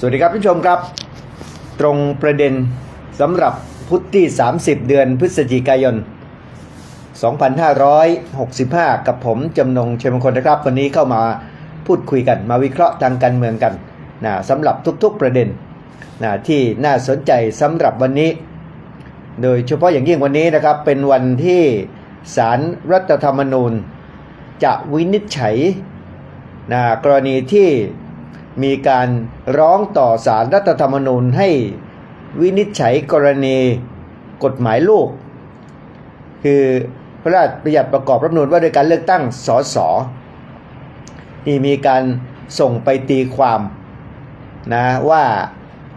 สวัสดีครับผู้ชมครับ ตรงประเด็นสำหรับพุทธที่ 30 เดือนพฤศจิกายน 2565 กับผมจำนงเชยมงคลนะครับ วันนี้เข้ามาพูดคุยกันมาวิเคราะห์ทางการเมืองกันนะสำหรับทุกๆประเด็นนะที่น่าสนใจสำหรับวันนี้ โดยเฉพาะอย่างยิ่งวันนี้นะครับ เป็นวันที่สารรัฐธรรมนูญจะวินิจฉัยนะกรณีที่ มีการร้องต่อสารรัฐธรรมนูญให้วินิจฉัยกรณีกฎหมายลูก คือพระราชบัญญัติประกอบรัฐธรรมนูญว่าโดยการเลือกตั้งสสที่มีการส่งไปตีความนะว่า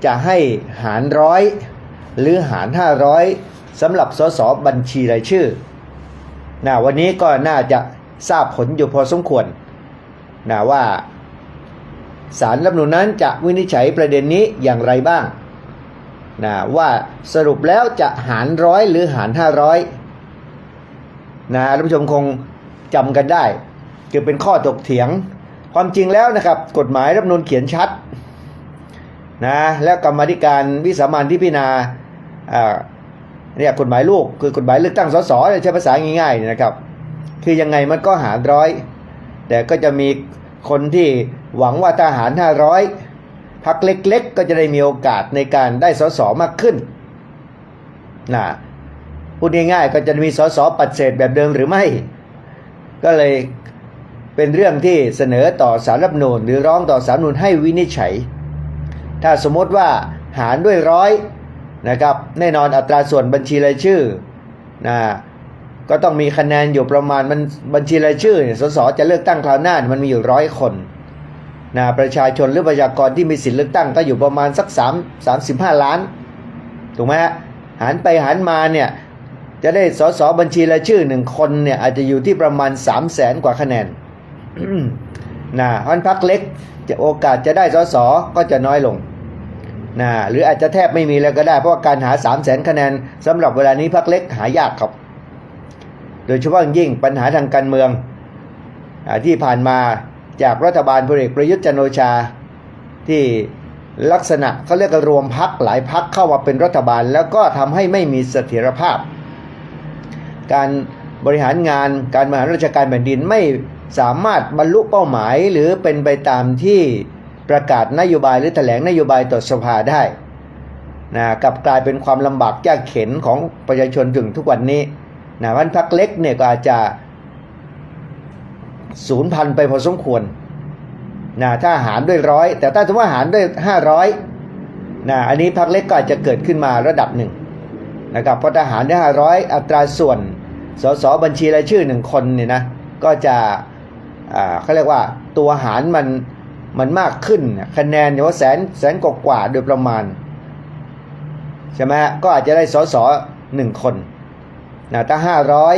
จะให้หารร้อยหรือหาร 500สำหรับสสบัญชีรายชื่อนะวันนี้ก็น่าจะทราบผลอยู่พอสมควรนะว่า สารรัฐมนูญนั้นจะวินิจฉัยประเด็นนี้อย่างไรบ้างนะว่าสรุปแล้วจะหารร้อยหรือหาร500นะท่านผู้ชมคงจำกันได้คือเป็นข้อตกเถียง ความจริงแล้วนะครับ กฎหมายรัฐมนูญเขียนชัดนะแล้วกรรมธิการวิสามันที่พิจารณาอ่าเนี่ยกฎหมายลูกคือกฎหมายเลือกตั้งสสใช้ภาษาง่ายๆนะครับ คือยังไงมันก็หารร้อย แต่ก็จะมีคนที่ หวังว่าทหาร 500พักเล็กๆ ก็จะได้มีโอกาสในการได้สสมากขึ้นนะพูดง่ายๆก็จะมีสสปัดเศษแบบเดิมหรือไม่ ก็เลยเป็นเรื่องที่เสนอต่อสารรัฐธรรมนูญหรือร้องต่อสารนูญให้วินิจฉัย ถ้าสมมติว่าหารด้วยร้อยนะครับแน่นอนอัตราส่วนบัญชีรายชื่อนะก็ต้องมีคะแนนอยู่ประมาณมันบัญชีรายชื่อสสจะเลือกตั้งคราวหน้ามันมีอยู่ร้อยคน นะประชาชนหรือประชากรที่มีสิทธิเลือกตั้งก็อยู่ประมาณสัก3 35 ล้านถูกไหมฮะหารไปหารมาเนี่ยจะได้สสบัญชีรายชื่อหนึ่งคนเนี่ยอาจจะอยู่ที่ประมาณ 3 0 0แสนกว่าคะแนนนะพันพักเล็กจะโอกาสจะได้สสก็จะน้อยลงนะหรืออาจจะแทบไม่มีแล้วก็ได้ เพราะาการหา 3 0 0แสนคะแนนสำหรับเวลานี้พักเล็กหายากครับ โดยเฉพาะอย่างยิ่งปัญหาทางการเมืองอที่ผ่านมา จากรัฐบาลพลเอกประยุทธ์จันโอชา ที่ลักษณะเขาเรียกรวมพักหลายพักเข้ามาเป็นรัฐบาล แล้วก็ทำให้ไม่มีเสถียรภาพ การบริหารงานการบริหารราชการแผ่นดินไม่สามารถบรรลุเป้าหมายหรือเป็นไปตามที่ประกาศนโยบายหรือแถลงนโยบายต่อสภาได้นะกับกลายเป็นความลำบากยากเข็นของประชาชนถึงทุกวันนี้นะวันพักเล็กเนี่ยก็อาจจะ ศูนย์พันไปพอสมควรนะถ้าหารด้วยร้อยแต่ถ้าสมมติว่าหารด้วยห้าร้อยนะอันนี้พักเล็กก็อาจจะเกิดขึ้นมาระดับหนึ่งนะครับเพราะทหารได้ห้าร้อยอัตราส่วนสสบัญชีรายชื่อหนึ่งคนเนี่ยนะก็จะอ่าเขาเรียกว่าตัวหารมันมันมากขึ้นคะแนนเนี่ยว่าแสนแสนกว่ากว่าโดยประมาณใช่ไหมก็อาจจะได้สสหนึ่งคนนะถ้าห้าร้อย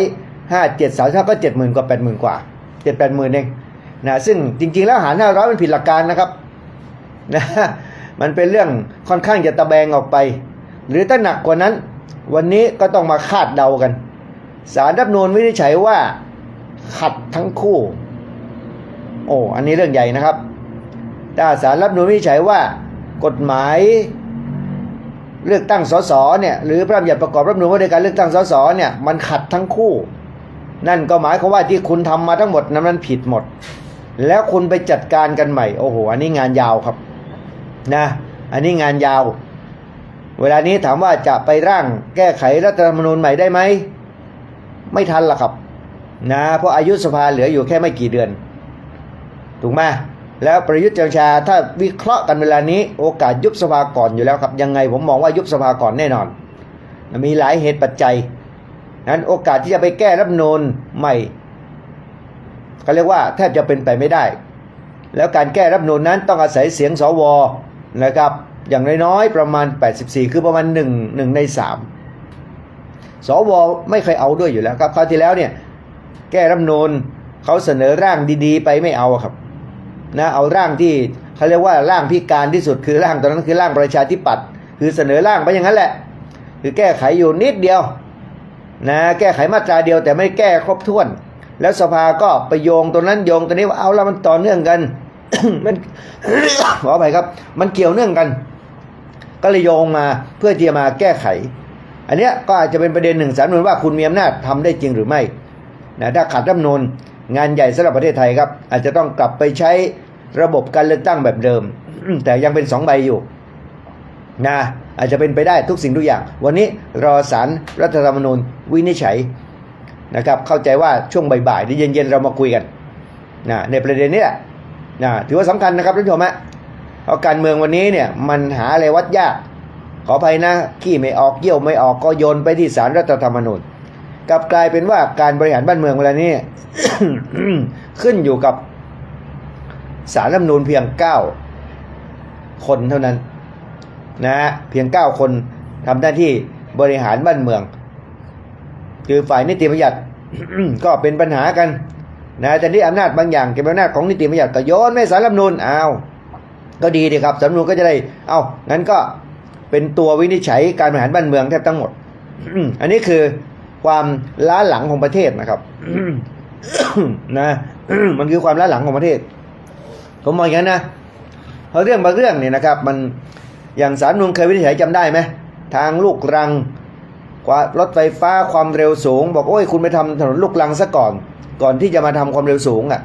ห้าเจ็ดสามก็เจ็ดหมื่นกว่าแปดหมื่นกว่า เจ็ดแปดหมื่นเองนะซึ่งจริง ๆ แล้วหารห้าร้อยมันผิดหลักการนะครับนะมันเป็นเรื่องค่อนข้างจะตะแบงออกไป หรือถ้าหนักกว่านั้น วันนี้ก็ต้องมาคาดเดากันสารรัฐธรรมนูญวินิจฉัยว่าขัดทั้งคู่ โอ้อันนี้เรื่องใหญ่นะครับถ้าสารรัฐธรรมนูญวินิจฉัยว่ากฎหมายเลือกตั้งสสเนี่ยหรือพระราชบัญญัติประกอบรัฐมนูญว่าด้วยการเลือกตั้งสสเนี่ยมันขัดทั้งคู่ นั่นก็หมายความว่าที่คุณทำมาทั้งหมดนั้นมันผิดหมด แล้วคุณไปจัดการกันใหม่ โอ้โห อันนี้งานยาวครับนะ อันนี้งานยาว เวลานี้ถามว่าจะไปร่างแก้ไขรัฐธรรมนูญใหม่ได้ไหม ไม่ทันละครับนะ เพราะอายุสภาเหลืออยู่แค่ไม่กี่เดือน ถูกไหมแล้วประยุทธ์จันทร์โอชาถ้าวิเคราะห์กันเวลานี้ โอกาสยุบสภาก่อนอยู่แล้วครับ ยังไงผมมองว่ายุบสภาก่อนแน่นอน มีหลายเหตุปัจจัย นั้นโอกาสที่จะไปแก้รัฐธรรมนูญใหม่เขาเรียกว่าแทบจะเป็นไปไม่ได้ แล้วการแก้รัฐธรรมนูญนั้นต้องอาศัยเสียงสวนะครับ อย่างน้อยๆประมาณ 84 คือประมาณ1 1ใน 3 สวไม่เคยเอาด้วยอยู่แล้วครับคราวที่แล้วเนี่ยแก้รัฐธรรมนูญเขาเสนอร่างดีๆ ไปไม่เอาครับนะเอาร่างที่เขาเรียกว่าร่างพิการที่สุดคือร่างตอนนั้นคือร่างประชาธิปัตย์คือเสนอร่างไปอย่างนั้นแหละ คือแก้ไขอยู่นิดเดียว นะแก้ไขมาตราเดียวแต่ไม่แก้ครบถ้วน แล้วสภาก็ไปโยงตรงนั้นโยงตรงนี้ว่าเอาแล้วมันต่อเนื่องกัน มันขออภัยครับ มันเกี่ยวเนื่องกัน ก็เลยโยงมาเพื่อที่จะมาแก้ไข อันเนี้ยก็อาจจะเป็นประเด็นหนึ่งสารรันว่าคุณมีอำนาจทำได้จริงหรือไม่นะถ้าขัดรัฐมนูญงานใหญ่สำหรับประเทศไทยครับ อาจจะต้องกลับไปใช้ระบบการเลือกตั้งแบบเดิม แต่ยังเป็นสองใบอยู่ นะอาจจะเป็นไปได้ทุกสิ่งทุกอย่าง วันนี้รอสารรัฐธรรมนูญวินิจฉัยนะครับเข้าใจว่าช่วงบ่ายๆหรือเย็นๆเรามาคุยกันนะในประเด็นนี้แหละนะถือว่าสำคัญนะครับท่านผู้ชมฮะเพราะการเมืองวันนี้เนี่ยมันหาอะไรวัดยาก ขออภัยนะขี้ไม่ออกเยี่ยวไม่ออกก็โยนไปที่สารรัฐธรรมนูญกลับกลายเป็นว่าการบริหารบ้านเมืองเวลานี้ขึ้นอยู่กับสารรัฐธรรมนูญเพียงเก้าคนเท่านั้น นะฮะเพียงเก้าคนทำหน้าที่บริหารบ้านเมือง คือฝ่ายนิติบัญญัติก็เป็นปัญหากันนะแต่นี่อำนาจบางอย่างเก็บอำนาจของนิติบัญญัติก็โยนไม่สารรัฐมนูญอ้าวก็ดีดีครับสารรัฐมนูญก็จะได้เอ้างั้นก็เป็นตัววินิจฉัยการบริหารบ้านเมืองแทบทั้งหมดอันนี้คือความล้าหลังของประเทศนะครับนะมันคือความล้าหลังของประเทศผมมองอย่างนั้นนะเพราะเรื่องบางเรื่องเนี่ยนะครับ มัน อย่างสารรัฐธรรมนูญเคยวินิจฉัยจำได้ไหมทางลูกรังกว่ารถไฟฟ้าความเร็วสูง บอกโอ้ยคุณไปทำถนนลูกรังซะก่อน ก่อนที่จะมาทำความเร็วสูงอะ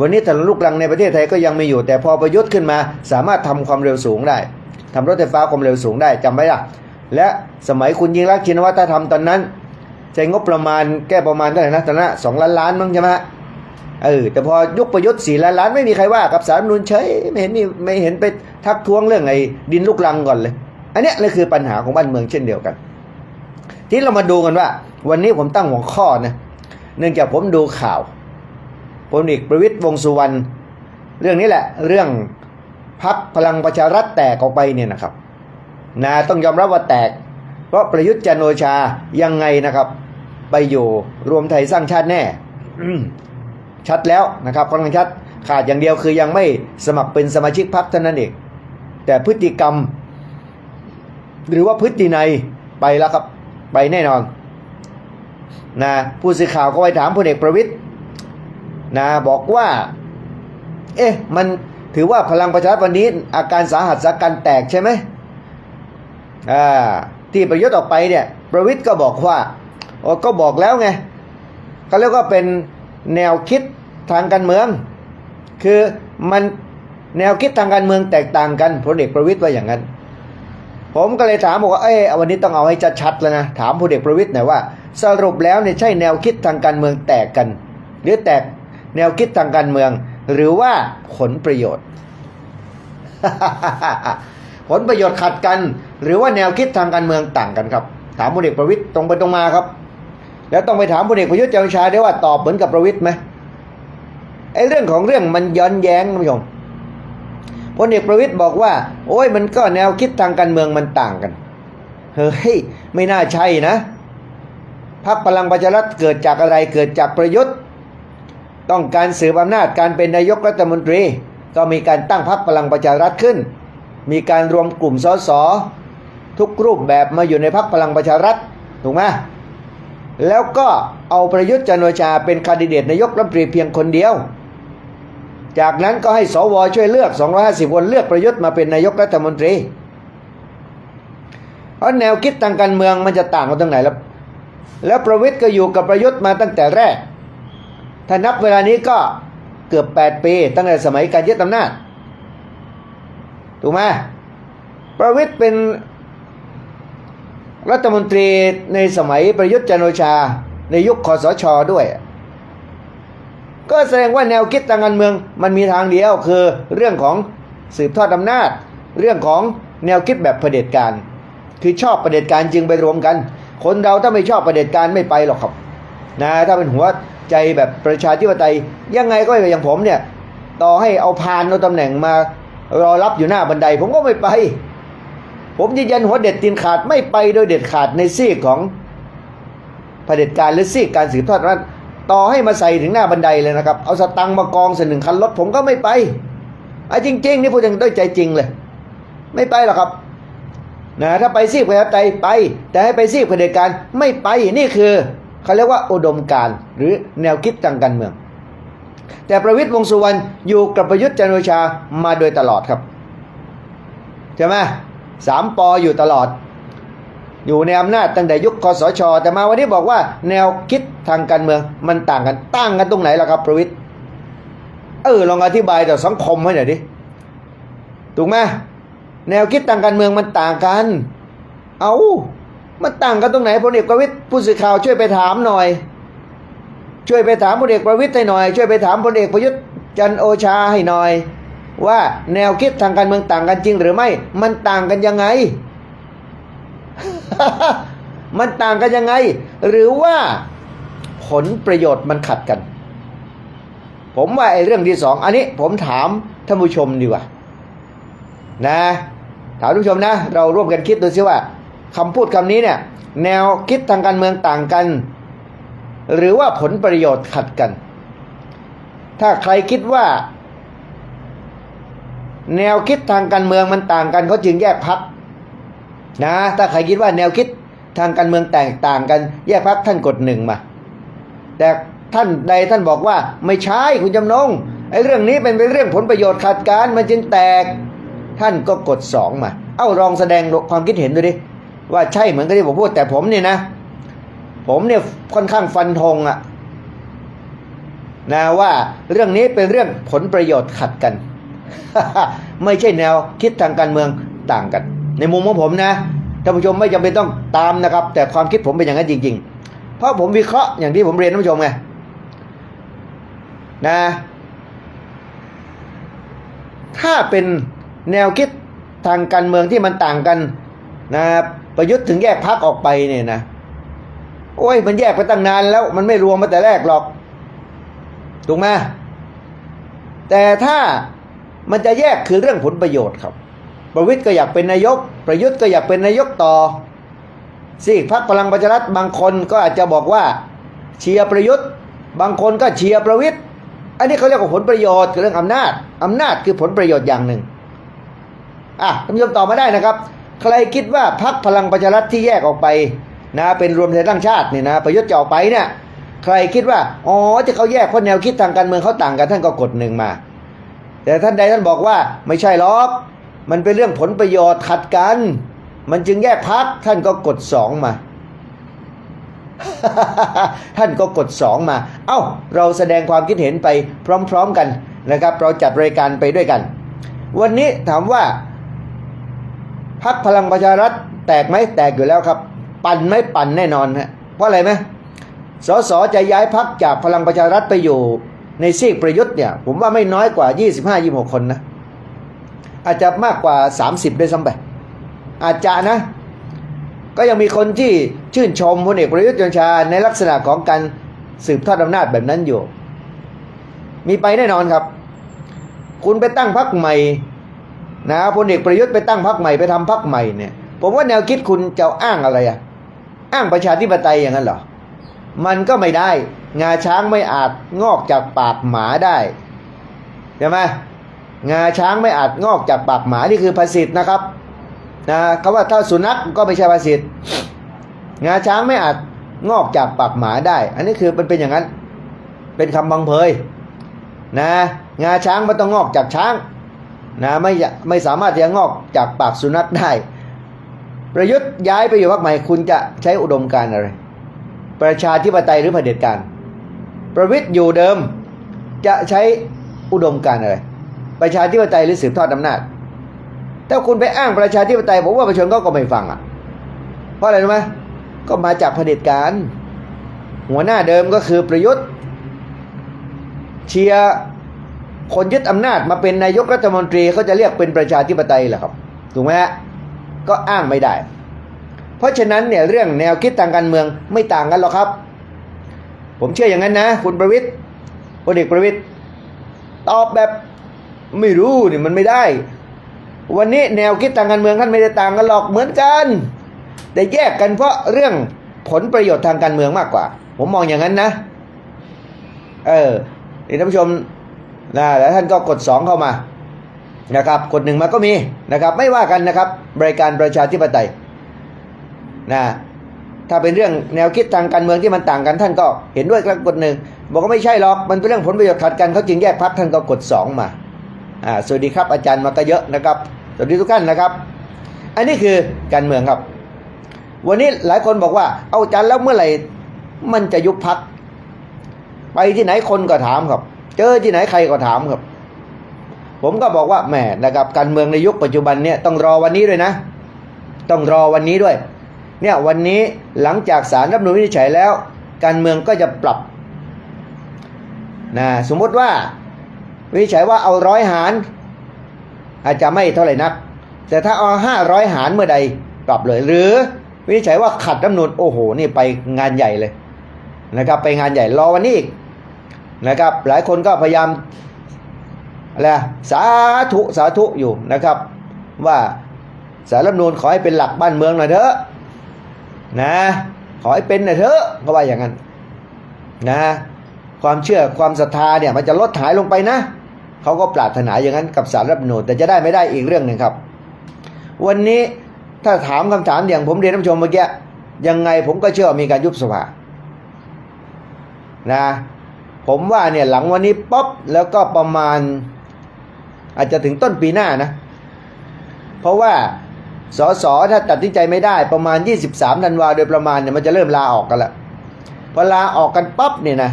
วันนี้ถนนลูกรังในประเทศไทยก็ยังมีอยู่ แต่พอประยุทธ์ขึ้นมาสามารถทำความเร็วสูงได้ทำรถไฟฟ้าความเร็วสูงได้จำไว้ล่ะและสมัยคุณยิ่งรักชินวัตรทำตอนนั้นใช้งบประมาณแก้ประมาณเท่าไหร่นะตอนนั้นสองล้านล้านมั้งใช่ไหมฮะ เออแต่พอยุคประยุทธ์สี่ล้านล้านไม่มีใครว่ากับสารรัฐธรรมนูญเฉยไม่เห็นมีไม่เห็นไปทักท้วงเรื่องไอ้ดินลูกรังก่อนเลย อันเนี้ยเลยคือปัญหาของบ้านเมืองเช่นเดียวกัน ที่เรามาดูกันว่า วันนี้ผมตั้งหัวข้อนะเนื่องจากผมดูข่าวพลเอกประวิตยวงษ์สุวรรณเรื่องนี้แหละ เรื่องพักพลังประชารัฐแตกออกไปเนี่ยนะครับนะต้องยอมรับว่าแตก เพราะประยุทธ์จันทร์โอชายังไงนะครับ ไปอยู่รวมไทยสร้างชาติแน่อืม ชัดแล้วนะครับค่อนข้างชัดขาดอย่างเดียวคือยังไม่สมัครเป็นสมาชิกพรรคเท่านั้นเองแต่พฤติกรรม หรือว่าพฤติในไปแล้วครับไปแน่นอนนะผู้สื่อข่าวก็ไปถามพลเอกประวิตยนะบอกว่า เอ๊ะมันถือว่าพลังประชารัฐวันนี้ อาการสาหัสสาการแตกใช่ไหมอ่าที่ประยุทธ์ออกไปเนี่ย ประวิตยก็บอกว่าก็บอกแล้วไงเขาเรียกว่าเป็น แนวคิดทางการเมือง คือมันแนวคิดทางการเมืองแตกต่างกันพลเอกประวิตยว่าอย่างนั้น ผมก็เลยถามบอกว่าเอ้ยวันนี้ต้องเอาให้ชัดๆแล้วนะถามพลเอกประวิตยหน่อยว่า สรุปแล้วเนี่ยใช่แนวคิดทางการเมืองแตกกัน หรือแตกแนวคิดทางการเมือง หรือว่าผลประโยชน์ ผลประโยชน์ขัดกัน หรือว่าแนวคิดทางการเมืองต่างกันครับ ถามพลเอกประวิตยตรงไปตรงมาครับ แล้วต้องไปถามพลเอกประยุทธ์จันทร์ชาด้วยว่าตอบเหมือนกับประวิตย์ไหมไอ้เรื่องของเรื่องมันย้อนแย้งท่านผู้ชมพลเอกประวิตย์บอกว่า โอ้ยมันก็แนวคิดทางการเมืองมันต่างกัน เฮ้ยไม่น่าใช่นะพรรคพลังประชารัฐเกิดจากอะไรเกิดจากประยุทธ์ ต้องการสืบอำนาจการเป็นนายกรัฐมนตรี ก็มีการตั้งพรรคพลังประชารัฐขึ้น มีการรวมกลุ่มสสทุกรูปแบบมาอยู่ในพรรคพลังประชารัฐถูกไหม แล้วก็เอาประยุทธ์จันโอชาเป็นคานดิเดตนายกรัฐมนตรีเพียงคนเดียว จากนั้นก็ให้สวช่วยเลือก 250 คนเลือกประยุทธ์มาเป็นนายกรัฐมนตรี เพราะแนวคิดทางการเมืองมันจะต่างกันตรงไหนแล้วแล้วประวิทย์ก็อยู่กับประยุทธ์มาตั้งแต่แรก ถ้านับเวลานี้ก็เกือบ 8 ปี ตั้งแต่สมัยการยึดอำนาจ ถูกไหมประวิทย์เป็น รัฐมนตรีในสมัยประยุทธ์จันโอชา ในยุคคอสชด้วย ก็แสดงว่าแนวคิดทางการเมืองมันมีทางเดียวคือเรื่องของสืบทอดอำนาจ เรื่องของแนวคิดแบบเผด็จการ คือชอบเผด็จการจึงไปรวมกัน คนเราถ้าไม่ชอบเผด็จการไม่ไปหรอกครับนะถ้าเป็นหัวใจแบบประชาธิปไตยยังไงก็อย่างผมเนี่ยต่อให้เอาพานเอาตำแหน่งมารอรับอยู่หน้าบันได ผมก็ไม่ไป ผมยืนยันหัวเด็ดตีนขาดไม่ไปโดยเด็ดขาดในซีกของเผด็จการหรือซีกการสืบทอดอำนาจต่อให้มาใส่ถึงหน้าบันไดเลยนะครับ เอาสตังค์มากองเสนหนึ่งคันรถผมก็ไม่ไปไอ้จริง ๆ นี่พูดอย่างด้วยใจจริงเลย ไม่ไปหรอกครับนะถ้าไปซีกประชาธิปไตยไป แต่ให้ไปซีกเผด็จการไม่ไปนี่คือเขาเรียกว่าอุดมการหรือแนวคิดทางการเมือง แต่ประวิตยวงสุวรรณอยู่กับประยุทธ์จันโอชามาโดยตลอดครับใช่ไหม สามปออยู่ตลอด อยู่ในอำนาจตั้งแต่ยุคคอสชแต่มาวันนี้บอกว่า แนวคิดทางการเมืองมันต่างกันตั้งกันตรงไหนล่ะครับ ประวิตย์เออลองอธิบายต่อสังคมให้หน่อยดิถูกไหมแนวคิดทางการเมืองมันต่างกัน เอามันต่างกันตรงไหนพลเอกประวิตย์ผู้สื่อข่าวช่วยไปถามหน่อย ช่วยไปถามพลเอกประวิตย์ให้หน่อย ช่วยไปถามพลเอกประยุทธ์จันโอชาให้หน่อย ว่าแนวคิดทางการเมืองต่างกันจริงหรือไม่ มันต่างกันยังไง มันต่างกันยังไง หรือว่าผลประโยชน์มันขัดกัน ผมว่าไอ้เรื่องที่สองอันนี้ผมถามท่านผู้ชมดีกว่า นะ ถามท่านผู้ชมนะ เราร่วมกันคิดดูซิว่าคำพูดคำนี้เนี่ย แนวคิดทางการเมืองต่างกัน หรือว่าผลประโยชน์ขัดกัน ถ้าใครคิดว่า แนวคิดทางการเมืองมันต่างกันเขาจึงแยกพักนะถ้าใครคิดว่าแนวคิดทางการเมืองแตกต่างกันแยกพักท่านกดหนึ่งมา แต่ท่านใดท่านบอกว่าไม่ใช่คุณจำนงไอ้เรื่องนี้เป็นเป็นเรื่องผลประโยชน์ขัดกันมันจึงแตก ท่านก็กดสองมา เอ้าลองแสดงความคิดเห็นดูดิว่าใช่เหมือนกับที่ผมพูดแต่ผมเนี่ยนะ ผมเนี่ยค่อนข้างฟันธงอะนะว่าเรื่องนี้เป็นเรื่องผลประโยชน์ขัดกัน ไม่ใช่แนวคิดทางการเมืองต่างกัน ในมุมของผมนะท่านผู้ชมไม่จำเป็นต้องตามนะครับ แต่ความคิดผมเป็นอย่างนั้นจริง ๆ เพราะผมวิเคราะห์อย่างที่ผมเรียนท่านผู้ชมไงนะ ถ้าเป็นแนวคิดทางการเมืองที่มันต่างกันนะประยุทธ์ถึงแยกพักออกไปเนี่ยนะโอ้ยมันแยกไปตั้งนานแล้ว มันไม่รวมมาแต่แรกหรอกถูกไหมแต่ถ้า มันจะแยกคือเรื่องผลประโยชน์ครับ ประวิทย์ก็อยากเป็นนายก ประยุทธ์ก็อยากเป็นนายกต่อซีกพักพลังประชารัฐบางคนก็อาจจะบอกว่าเชียร์ประยุทธ์ บางคนก็เชียร์ประวิทย์อันนี้เขาเรียกว่าผลประโยชน์คือเรื่องอำนาจอำนาจคือผลประโยชน์อย่างหนึ่งอะท่านผู้ชมตอบมาได้นะครับ ใครคิดว่าพักพลังประชารัฐที่แยกออกไปนะเป็นรวมไทยสร้างชาติเนี่ยนะประยุทธ์จะออกไปเนี่ยใครคิดว่าอ๋อที่เขาแยกเพราะแนวคิดทางการเมืองเขาต่างกันท่านก็กดหนึ่งมา แต่ท่านใดท่านบอกว่าไม่ใช่หรอก มันเป็นเรื่องผลประโยชน์ขัดกัน มันจึงแยกพักท่านก็กดสองมา ท่านก็กดสองมา เอ้า เราแสดงความคิดเห็นไปพร้อมๆกันนะครับ เราจัดรายการไปด้วยกัน วันนี้ถามว่าพักพลังประชารัฐแตกไหมแตกอยู่แล้วครับ ปั่นไหมปั่นแน่นอนฮะเพราะอะไรไหมสสจะย้ายพักจากพลังประชารัฐไปอยู่ ในซีกประยุทธ์เนี่ยผมว่าไม่น้อยกว่า 25-26 คนนะ อาจจะมากกว่า 30 ด้วยซ้ำไปอาจจะนะ ก็ยังมีคนที่ชื่นชมพลเอกประยุทธ์จันทร์ชาในลักษณะของการสืบทอดอำนาจแบบนั้นอยู่ มีไปแน่นอนครับ คุณไปตั้งพรรคใหม่นะพลเอกประยุทธ์ไปตั้งพรรคใหม่ไปทำพรรคใหม่เนี่ย ผมว่าแนวคิดคุณจะอ้างอะไรอะอ้างประชาธิปไตยอย่างนั้นเหรอ มันก็ไม่ได้ งาช้างไม่อาจงอกจากปากหมาได้ใช่ไหมงาช้างไม่อาจงอกจากปากหมานี่คือภาษิตนะครับนะคำว่าถ้าสุนัขก็ไม่ใช่ภาษิตงาช้างไม่อาจงอกจากปากหมาได้ อันนี้คือมันเป็นอย่างนั้น เป็นคำบังเพยนะงาช้างมันต้องงอกจากช้างนะไม่ไม่สามารถจะงอกจากปากสุนัขได้ ประยุทธ์ย้ายไปอยู่พรรคใหม่คุณจะใช้อุดมการณ์อะไร ประชาธิปไตยหรือเผด็จการ ประวิทย์อยู่เดิมจะใช้อุดมการอะไร ประชาธิปไตยหรือสืบทอดอำนาจ ถ้าคุณไปอ้างประชาธิปไตยผมว่าประชาชนก็ก็ไม่ฟังอะ เพราะอะไรรู้ไหมก็มาจากเผด็จการ หัวหน้าเดิมก็คือประยุทธ์ เชียร์คนยึดอำนาจมาเป็นนายกรัฐมนตรีเขาจะเรียกเป็นประชาธิปไตยเหรอครับ ถูกไหมฮะ ก็อ้างไม่ได้ ราะฉะนั้นเนี่ยเรื่องแนวคิดทางการเมืองไม่ต่างกันหรอกครับ ผมเชื่ออย่างนั้นนะ คุณประวิทย์พลเอกประวิทย์ตอบแบบไม่รู้นี่มันไม่ได้ วันนี้แนวคิดทางการเมืองท่านไม่ได้ต่างกันหรอกเหมือนกัน แต่แยกกันเพราะเรื่องผลประโยชน์ทางการเมืองมากกว่า ผมมองอย่างนั้นนะ เออท่านผู้ชมนะแล้วท่านก็กดสองเข้ามานะครับกดหนึ่งมาก็มีนะครับ ไม่ว่ากันนะครับ บริการประชาธิปไตย นะถ้าเป็นเรื่องแนวคิดทางการเมืองที่มันต่างกันท่านก็เห็นด้วยครับกดหนึ่งบอกว่าไม่ใช่หรอกมันเป็นเรื่องผลประโยชน์ขัดกันเขาจึงแยกพักท่านก็กดสองมาอ่าสวัสดีครับอาจารย์มาก็เยอะนะครับสวัสดีทุกท่านนะครับ อันนี้คือการเมืองครับ วันนี้หลายคนบอกว่าเอาอาจารย์แล้วเมื่อไหร่มันจะยุบพักไปที่ไหนคนก็ถามครับ เจอที่ไหนใครก็ถามครับ ผมก็บอกว่าแหมนะครับการเมืองในยุคปัจจุบันเนี่ยต้องรอวันนี้ด้วยนะ ต้องรอวันนี้ด้วย เนี่ยวันนี้หลังจากสารรัฐธรรมนูญวินิจฉัยแล้ว การเมืองก็จะปรับนะสมมติว่าวินิจฉัยว่าเอาร้อยหาร อาจจะไม่เท่าไหร่นัก แต่ถ้าเอาห้าร้อยหารเมื่อใดปรับเลย หรือวินิจฉัยว่าขัดรัฐมนูญโอ้โหนี่ไปงานใหญ่เลยนะครับไปงานใหญ่รอวันนี้อีกนะครับหลายคนก็พยายามอะไรสาธุสาธุอยู่นะครับ ว่าสารรัฐมนูญขอให้เป็นหลักบ้านเมืองหน่อยเถอะ นะ ขอให้เป็นน่อยเถอะก็ว่าอย่างนั้นนะ ความเชื่อความศรัทธาเนี่ยมันจะลดหายลงไปนะเขาก็ปรารถนาอย่างนั้นกับสารรัฐธรรมนูญแต่จะได้ไม่ได้อีกเรื่องหนึ่งครับ วันนี้ถ้าถามคำถามอย่างผมเรียนท่านผู้ชมเมื่อกี้ยังไงผมก็เชื่อมีการยุบสภานะ ผมว่าเนี่ยหลังวันนี้ป๊อปแล้วก็ประมาณ อาจจะถึงต้นปีหน้านะ เพราะว่า สสถ้าตัดสินใจไม่ได้ประมาณ 23ธันวาโดยประมาณเนี่ยมันจะเริ่มลาออกกันละพอลาออกกันปั๊บเนี่ยนะ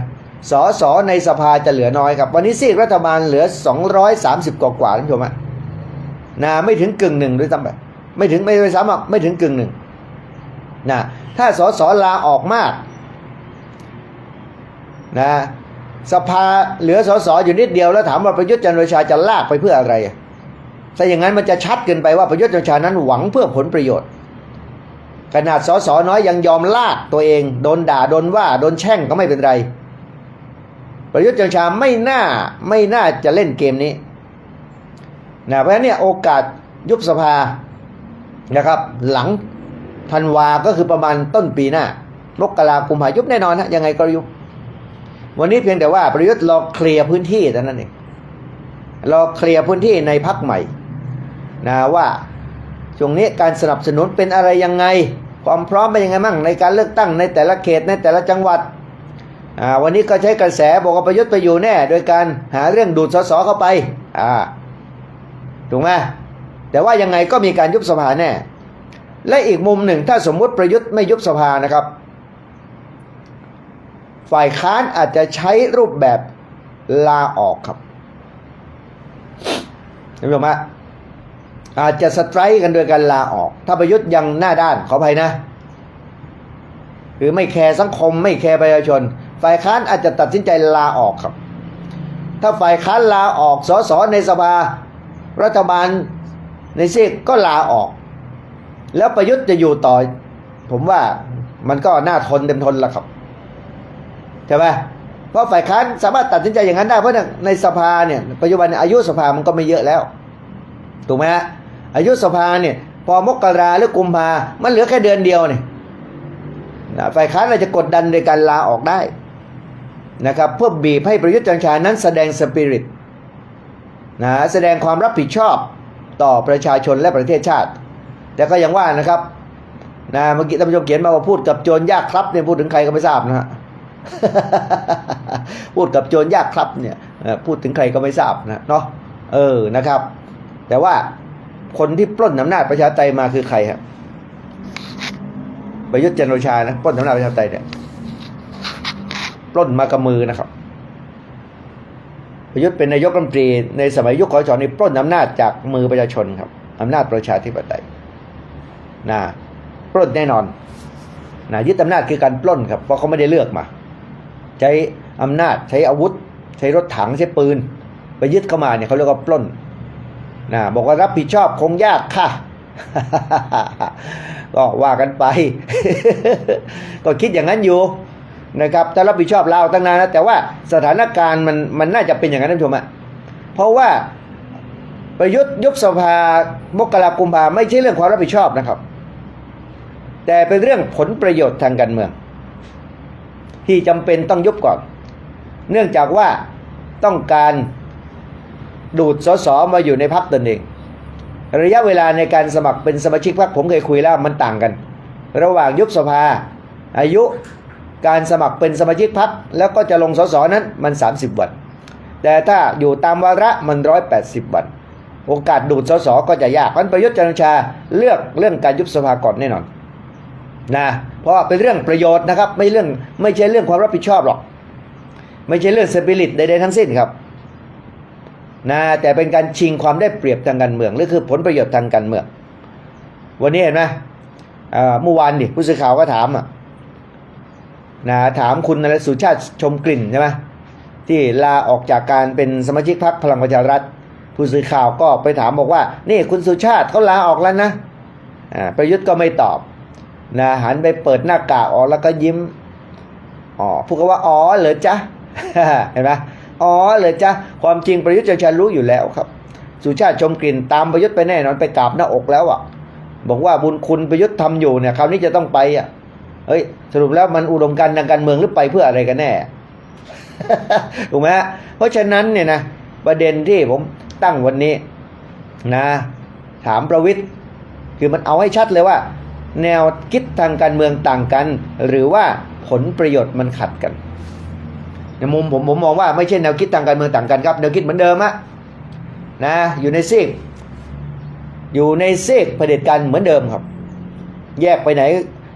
สสในสภาจะเหลือน้อยครับ วันนี้ซีกรัฐบาลเหลือ 230 กว่ากว่าท่านผู้ชมอะนะไม่ถึงกึ่งหนึ่งด้วยซ้ำไปไม่ถึงไม่ด้วยซ้ำไม่ถึงกึ่งหนึ่งนะถ้าสสลาออกมากนะสภาเหลือสสอยู่นิดเดียวแล้วถามว่าประยุทธ์จันทร์โอชาจะลากไปเพื่ออะไรอะ ถ้าอย่างนั้นมันจะชัดเกินไปว่าประยุทธ์จันทร์โอชานั้นหวังเพื่อผลประโยชน์ ขนาดสสน้อยยังยอมลากตัวเอง โดนด่าโดนว่าโดนแช่งก็ไม่เป็นไร ประยุทธ์จันทร์โอชาไม่น่าไม่น่าจะเล่นเกมนี้นะเพราะฉะนั้นเนี่ยโอกาสยุบสภานะครับ หลังธันวาก็คือประมาณต้นปีหน้ามกราคมพายุบแน่นอนฮะยังไงก็ยุบวันนี้เพียงแต่ว่าประยุทธ์รอเคลียร์พื้นที่เท่านั้นเองรอเคลียร์พื้นที่ในพักใหม่ นะว่าช่วงนี้การสนับสนุนเป็นอะไรยังไง ความพร้อมเป็นยังไงมั่งในการเลือกตั้งในแต่ละเขตในแต่ละจังหวัดวันนี้ก็ใช้กระแสบอกว่าประยุทธ์ไปอยู่แน่ โดยการหาเรื่องดูดสสเข้าไปถูกไหมแต่ว่ายังไงก็มีการยุบสภาแน่ และอีกมุมหนึ่งถ้าสมมุติประยุทธ์ไม่ยุบสภานะครับ ฝ่ายค้านอาจจะใช้รูปแบบลาออกครับเห็นไหม อาจจะสไตร์กันโดยการลาออก ถ้าประยุทธ์ยังหน้าด้านขออภัยนะหรือไม่แคร์สังคมไม่แคร์ประชาชน ฝ่ายค้านอาจจะตัดสินใจลาออกครับ ถ้าฝ่ายค้านลาออกสสในสภารัฐบาลในซีกก็ลาออก แล้วประยุทธ์จะอยู่ต่อ ผมว่ามันก็น่าทนเต็มทนละครับใช่ไหมเพราะฝ่ายค้านสามารถตัดสินใจอย่างนั้นได้เพราะในสภาเนี่ยปัจจุบันอายุสภามันก็ไม่เยอะแล้ว ถูกไหมฮะ อายุสภาเนี่ยพอมกราหรือกุมภามันเหลือแค่เดือนเดียวเนี่ยนะฝ่ายค้านเราจะกดดันโดยการลาออกได้นะครับเพื่อบีบให้ประยุทธ์จันทร์ชานั้นแสดงสปิริตนะแสดงความรับผิดชอบต่อประชาชนและประเทศชาติ แต่ก็ยังว่านะครับนะเมื่อกี้ท่านผู้ชมเขียนมาว่าพูดกับโจรยากครับเนี่ยพูดถึงใครก็ไม่ทราบนะฮะพูดกับโจรยากครับเนี่ยพูดถึงใครก็ไม่ทราบนะเนาะเออนะครับ แต่ว่า คนที่ปล้นอำนาจประชาธิปไตยมาคือใครครับประยุทธ์จันโอชานะปล้นอำนาจประชาธิปไตยเนี่ยปล้นมากับมือนะครับ ประยุทธ์เป็นนายกรัฐมนตรีในสมัยยุคขอชอนี่ปล้นอำนาจจากมือประชาชนครับอำนาจประชาธิปไตยนะปล้นแน่นอนนะยึดอำนาจคือการปล้นครับเพราะเขาไม่ได้เลือกมา ใช้อำนาจใช้อาวุธ ใช้รถถังใช้ปืน ไปยึดเข้ามาเนี่ยเขาเรียกว่าปล้น นะบอกว่ารับผิดชอบคงยากค่ะ ก็ว่ากันไป ก็คิดอย่างนั้นอยู่นะครับแต่รับผิดชอบเราตั้งนานแล้วแต่ว่าสถานการณ์มันมันน่าจะเป็นอย่างนั้นท่านผู้ชมอะเพราะว่าประยุทธ์ยุบสภามกราคมกุมภาไม่ใช่เรื่องความรับผิดชอบนะครับ แต่เป็นเรื่องผลประโยชน์ทางการเมือง ที่จำเป็นต้องยุบก่อน เนื่องจากว่าต้องการ ดูดสสมาอยู่ในพักตนเอง ระยะเวลาในการสมัครเป็นสมาชิกพรรคผมเคยคุยแล้วมันต่างกัน ระหว่างยุบสภา อายุการสมัครเป็นสมาชิกพรรคแล้วก็จะลงสสนั้นมัน 30 วัน แต่ถ้าอยู่ตามวาระมัน 180 วัน โอกาสดูดสสก็จะยากเพราะฉะนั้นประยุทธ์จันทร์ชาเลือกเรื่องการยุบสภาก่อนแน่นอนนะเพราะเป็นเรื่องประโยชน์นะครับไม่เรื่องไม่ใช่เรื่องความรับผิดชอบหรอก ไม่ใช่เรื่องสปิริตใดๆทั้งสิ้นครับ นะแต่เป็นการชิงความได้เปรียบทางการเมืองหรือคือผลประโยชน์ทางการเมือง วันนี้เห็นไหมเมื่อวานดิผู้สื่อข่าวก็ถามอะนะถามคุณนรสุชาติชมกลิ่นใช่ไหมที่ลาออกจากการเป็นสมาชิกพรรคพลังประชารัฐ ผู้สื่อข่าวก็ไปถามบอกว่า นี่คุณสุชาติเขาลาออกแล้วนะประยุทธ์ก็ไม่ตอบนะหันไปเปิดหน้ากากออกแล้วก็ยิ้มอ๋อพูดกันว่าอ๋อเหรอจ๊ะเห็นไหม อ๋อเหรอจ๊ะความจริงประยุทธ์จันชารู้อยู่แล้วครับ สุชาติชมกลิ่นตามประยุทธ์ไปแน่นอนไปกราบหน้าอกแล้วอะ บอกว่าบุญคุณประยุทธ์ทำอยู่เนี่ยคราวนี้จะต้องไปอะเฮ้ยสรุปแล้วมันอุดมการทางการเมืองหรือไปเพื่ออะไรกันแน่ถูกไหมเพราะฉะนั้นเนี่ยนะประเด็นที่ผมตั้งวันนี้นะ ถามประวิทย์คือมันเอาให้ชัดเลยว่า แนวคิดทางการเมืองต่างกัน หรือว่าผลประโยชน์มันขัดกัน ในมุมผมผมมองว่าไม่ใช่แนวคิดทางการเมืองต่างกันครับ แนวคิดเหมือนเดิมอะนะอยู่ในซีกอยู่ในซีกเผด็จการเหมือนเดิมครับ แยกไปไหน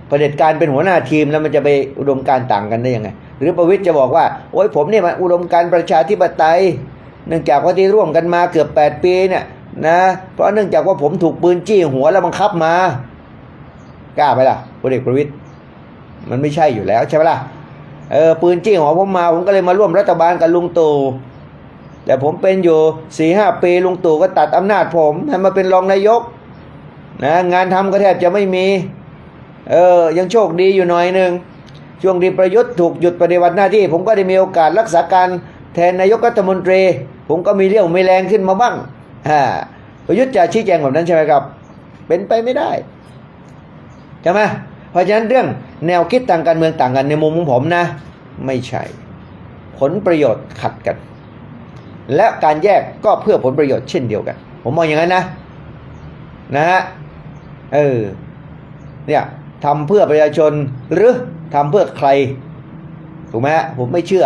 เผด็จการเป็นหัวหน้าทีมแล้วมันจะไปอุดมการต่างกันได้ยังไง หรือประวิทย์จะบอกว่า โอ้ยผมเนี่ยมันอุดมการประชาธิปไตย เนื่องจากว่าที่ร่วมกันมาเกือบแปดปีเนี่ยนะเพราะเนื่องจากว่าผมถูกปืนจี้หัวแล้วบังคับมากล้าไหมล่ะพลเอกประวิตยมันไม่ใช่อยู่แล้วใช่ไหมล่ะ เออปืนจี้หัวผมมา ผมก็เลยมาร่วมรัฐบาลกับลุงตู่แต่ผมเป็นอยู่สี่ห้าปีลุงตู่ก็ตัดอำนาจผมให้มาเป็นรองนายกนะงานทำก็แทบจะไม่มีเออยังโชคดีอยู่หน่อยหนึ่งช่วงที่ประยุทธ์ถูกหยุดปฏิบัติหน้าที่ ผมก็ได้มีโอกาสรักษาการแทนนายกรัฐมนตรี ผมก็มีเรี่ยวมีแรงขึ้นมาบ้างฮ่าประยุทธ์จะชี้แจงแบบนั้นใช่ไหมครับ เป็นไปไม่ได้ใช่ไหม เพราะฉะนั้นเรื่องแนวคิดทางการเมืองต่างกันในมุมของผมนะ ไม่ใช่ ผลประโยชน์ขัดกัน และการแยกก็เพื่อผลประโยชน์เช่นเดียวกัน ผมมองอย่างนั้นนะ นะฮะเออเนี่ยทำเพื่อประชาชนหรือทำเพื่อใครถูกไหมผมไม่เชื่อ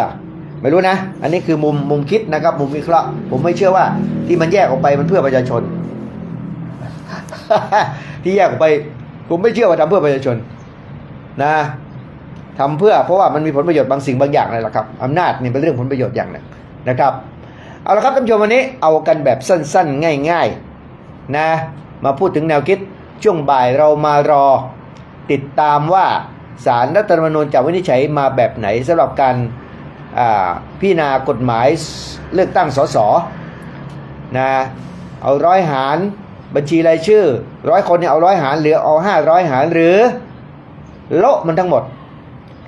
ไม่รู้นะ อันนี้คือมุมมุมคิดนะครับ มุมวิเคราะห์ ผมไม่เชื่อว่าที่มันแยกออกไปมันเพื่อประชาชน ที่แยกออกไป ผมไม่เชื่อว่าทำเพื่อประชาชน นะทำเพื่อเพราะว่ามันมีผลประโยชน์บางสิ่งบางอย่างนั่นแหละครับอำนาจนี่เป็นเรื่องผลประโยชน์อย่างหนึ่งนะครับเอาละครับท่านผู้ชมวันนี้เอากันแบบสั้นๆ ง่ายๆนะมาพูดถึงแนวคิดช่วงบ่ายเรามารอติดตามว่าสารรัฐธรรมนูญจะวินิจฉัยมาแบบไหนสำหรับการพิจารณากฎหมายเลือกตั้งสสนะเอาร้อยหารบัญชีรายชื่อร้อยคนเนี่ยเอาร้อยหารหรือเอาห้าร้อยหารหรือ โละมันทั้งหมด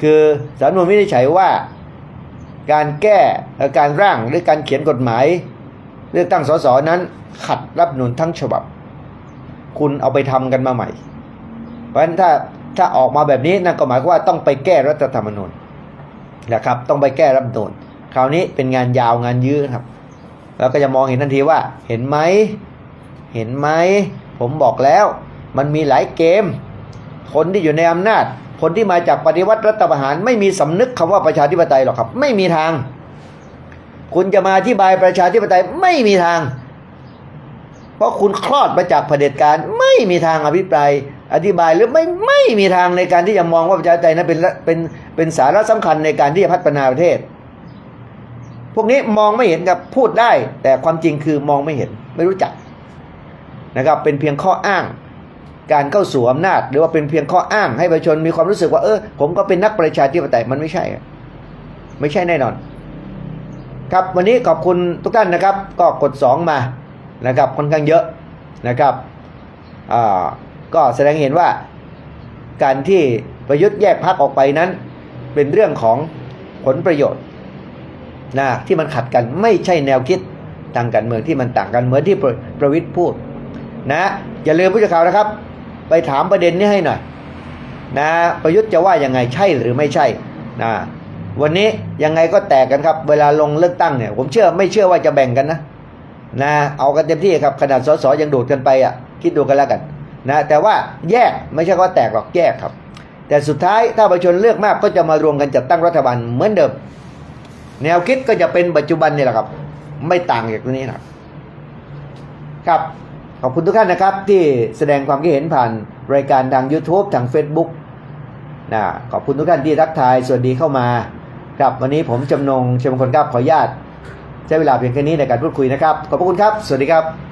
คือสารรัฐธรรมนูญวินิจฉัยว่า การแก้การร่างหรือการเขียนกฎหมาย เลือกตั้งสสนั้นขัดรัฐธรรมนูญทั้งฉบับ คุณเอาไปทำกันมาใหม่ เพราะฉะนั้นถ้าถ้าออกมาแบบนี้นั่นก็หมายความว่าต้องไปแก้รัฐธรรมนูญนะครับ ต้องไปแก้รัฐธรรมนูญคราวนี้เป็นงานยาวงานยื้อครับ แล้วก็จะมองเห็นทันทีว่า เห็นไหมเห็นไหมผมบอกแล้ว มันมีหลายเกม คนที่อยู่ในอำนาจ คนที่มาจากปฏิวัติรัฐประหาร ไม่มีสำนึกคำว่าประชาธิปไตยหรอกครับ ไม่มีทาง คุณจะมาอธิบายประชาธิปไตยไม่มีทาง เพราะคุณคลอดมาจากเผด็จการไม่มีทางอภิปรายอธิบายหรือไม่ไม่มีทางในการที่จะมองว่าประชาธิปไตยนั้นเป็นเป็นเป็นสาระสำคัญในการที่จะพัฒนาประเทศ พวกนี้มองไม่เห็นกับพูดได้ แต่ความจริงคือมองไม่เห็นไม่รู้จักนะครับ เป็นเพียงข้ออ้าง การเข้าสู่อำนาจ หรือว่าเป็นเพียงข้ออ้างให้ประชาชนมีความรู้สึกว่าเออผมก็เป็นนักประชาธิปไตยมันไม่ใช่ ไม่ใช่แน่นอน ครับวันนี้ขอบคุณทุกท่านนะครับ ก็กด 2 มานะครับค่อนข้างเยอะนะครับอ่าก็แสดงเห็นว่าการที่ประยุทธ์แยกพักออกไปนั้น เป็นเรื่องของผลประโยชน์นะที่มันขัดกันไม่ใช่แนวคิดทางการเมืองที่มันต่างกันเหมือนที่ประประวิทย์พูดนะอย่าลืมผู้สื่อข่าวนะครับ ไปถามประเด็นนี้ให้หน่อยนะประยุทธ์จะว่ายังไงใช่หรือไม่ใช่นะวันนี้ยังไงก็แตกกันครับ เวลาลงเลือกตั้งเนี่ยผมเชื่อไม่เชื่อว่าจะแบ่งกันนะนะเอากันเต็มที่ครับขนาดสสยังดูดกันไปอะคิดดูกันแล้วกันนะแต่ว่าแยกไม่ใช่ว่าแตกหรอกแยกครับ แต่สุดท้ายถ้าประชาชนเลือกมากก็จะมารวมกันจัดตั้งรัฐบาลเหมือนเดิม แนวคิดก็จะเป็นปัจจุบันนี่แหละครับ ไม่ต่างจากตัวนี้นะครับครับ ขอบคุณทุกท่านนะครับ ที่แสดงความคิดเห็นผ่านรายการทาง YouTube ทาง Facebook นะขอบคุณทุกท่านที่ทักทายสวัสดีเข้ามาครับวันนี้ผมจำนงเชมงคลครับขออนุญาตใช้เวลาเพียงแค่นี้ในการพูดคุยนะครับ ขอบพระคุณครับ สวัสดีครับ